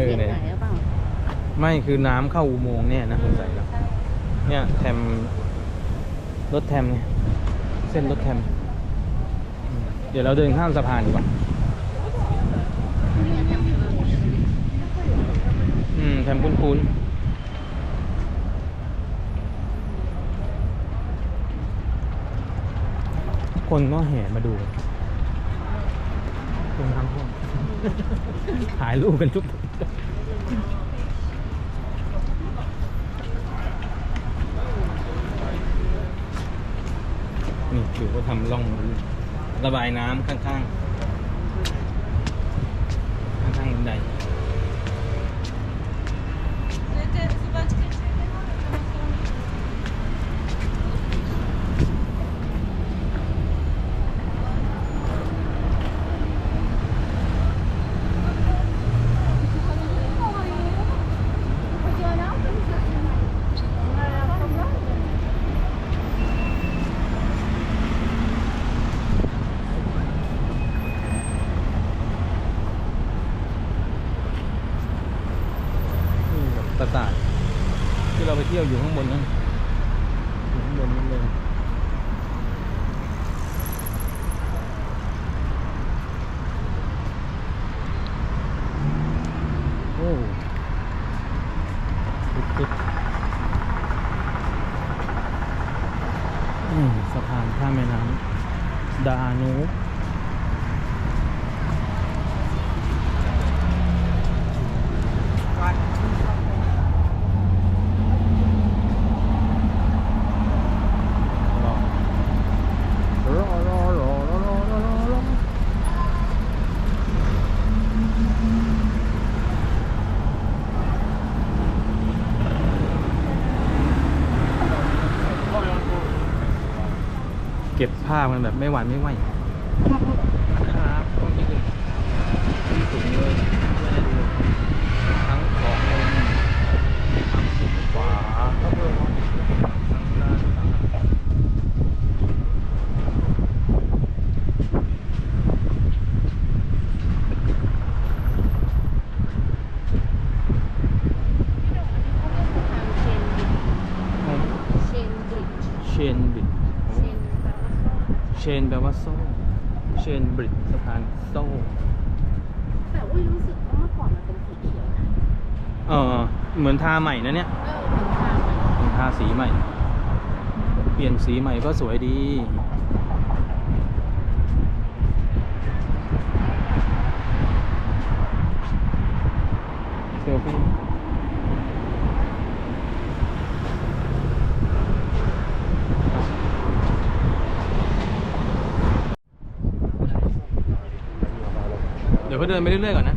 ออเสียงเนี่ยไหนหรือเปล่าไม่คือน้ำเข้าอุโมงค์เนี่ยนะสงสัยแล้วใช่เนี่ยแทมรถแทมเนี่ยเส้นรถแทมอืมเดี๋ยวเราเดินข้ามสะพานดีกว่าเนี่ยแทมเพิร์อืมแทมคุ้นๆคนก็แห่มาดูตรงทางห้อง ถ่ายรูปกันทุกนี่ถือว่าทำร่องระบายน้ำข้างๆ ข้างๆบันได นี่แบบปราสาทที่เราไปเที่ยวอยู่ข้างบนนั่นอยู่ข้างบนนั่นเลยโอ้สุดๆสะพานข้ามแม่น้ำดานูบ เก็บภาพมันแบบไม่หวานไม่ไหวครับตรงนี้เลยที่สูงเลยไม่ได้ดูทั้งของลงทั้งสุดขวาก็เพิ่มทั้งด้านซ้าย เชนบริดจ์ เชนบริด เชน แบบว่าโซ่เชนแปลว่าโซ่ เชนบริดสะพานโซ่ แต่ว่ารู้สึกว่าเมื่อก่อนมันเป็นสีเขียวนะเออเหมือนทาใหม่นะเนี่ยเออเหมือนทางมันเหมือนทาสีใหม่ เปลี่ยนสีใหม่ก็สวยดี เซลฟี่ เดี๋ยวก็เดินไปเรื่อยๆก่อนนะ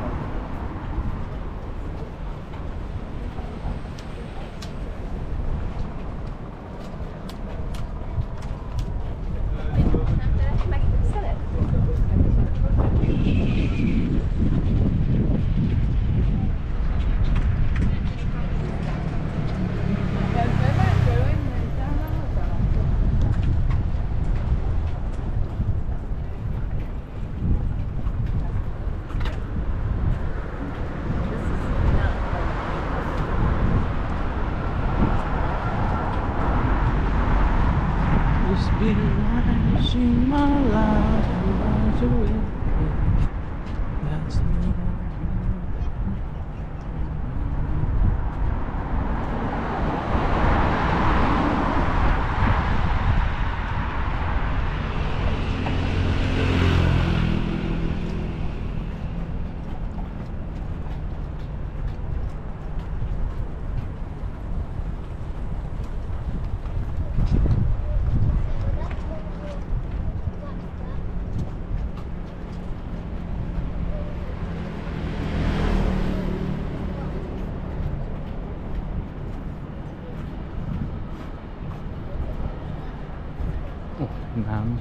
too, yeah.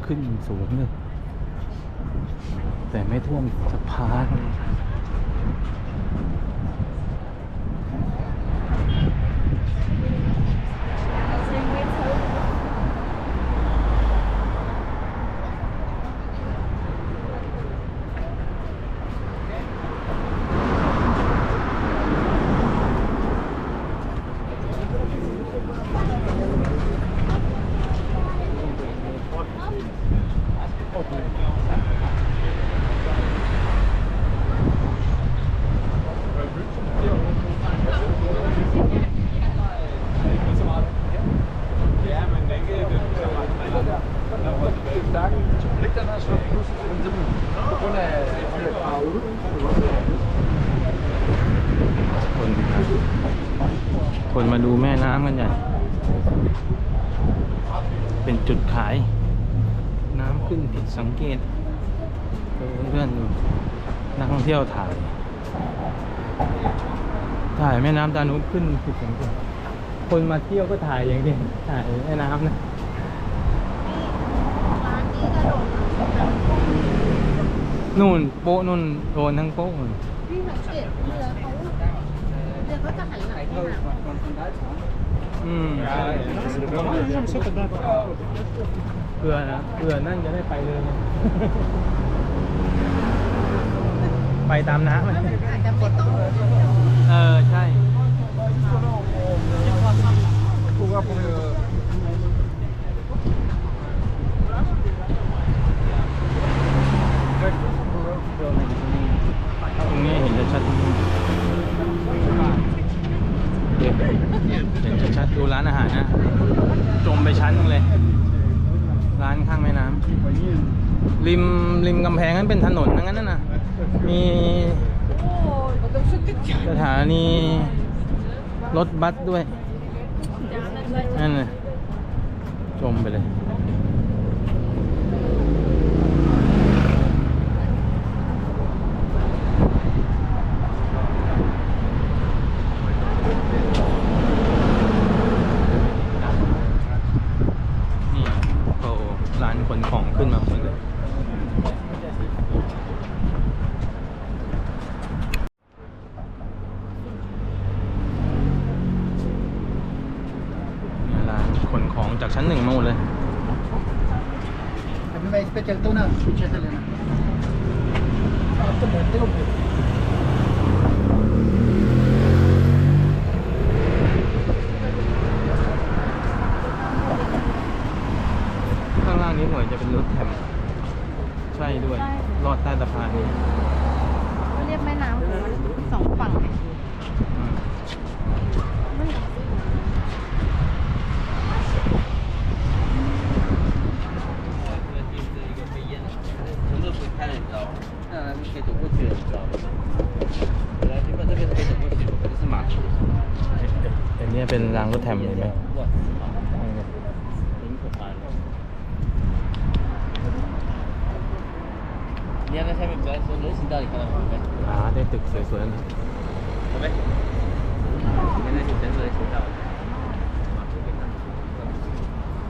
ขึ้นสูงเลยแต่ไม่ท่วมสะพาน เป็นจุดขาย น้ำขึ้นผิดสังเกตเออเพื่อนๆดูนักท่องเที่ยวถ่าย ถ่ายแม่น้ำดานุบขึ้นผิดสังเกตคนมาเที่ยวก็ถ่ายอย่างเดียวถ่ายแม่น้ำนะร้านนี้กระโดดนู่นโป๊ะนู่นโดนทั้งโป๊ะเลยพี่สังเกตเรือเขาเรือเขาจะหันหลังให้น้ำ อืมเพื่อนะเพื่อนั่นจะได้ไปเลย ไปตามน้ำอาจจะไม่ต้องเออ ใช่ตรงนี้เห็นชัดๆ เห็นชัดๆดูร้านอาหารนะ จมไปชั้นนึงเลย ร้านข้างแม่น้ำริมริมกำแพงนั้นเป็นถนนทั้งนั้นน่ะนะมีสถานีรถบัสด้วยนั่นเลยจมไปเลย अभी मैं इस पे चलता हूँ ना पीछे से लेना 不要说人行道，你看到没？ อ่าได้ตึกสวยๆนะ 好没？你看那些人走的行道。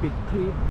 ปิดคลิป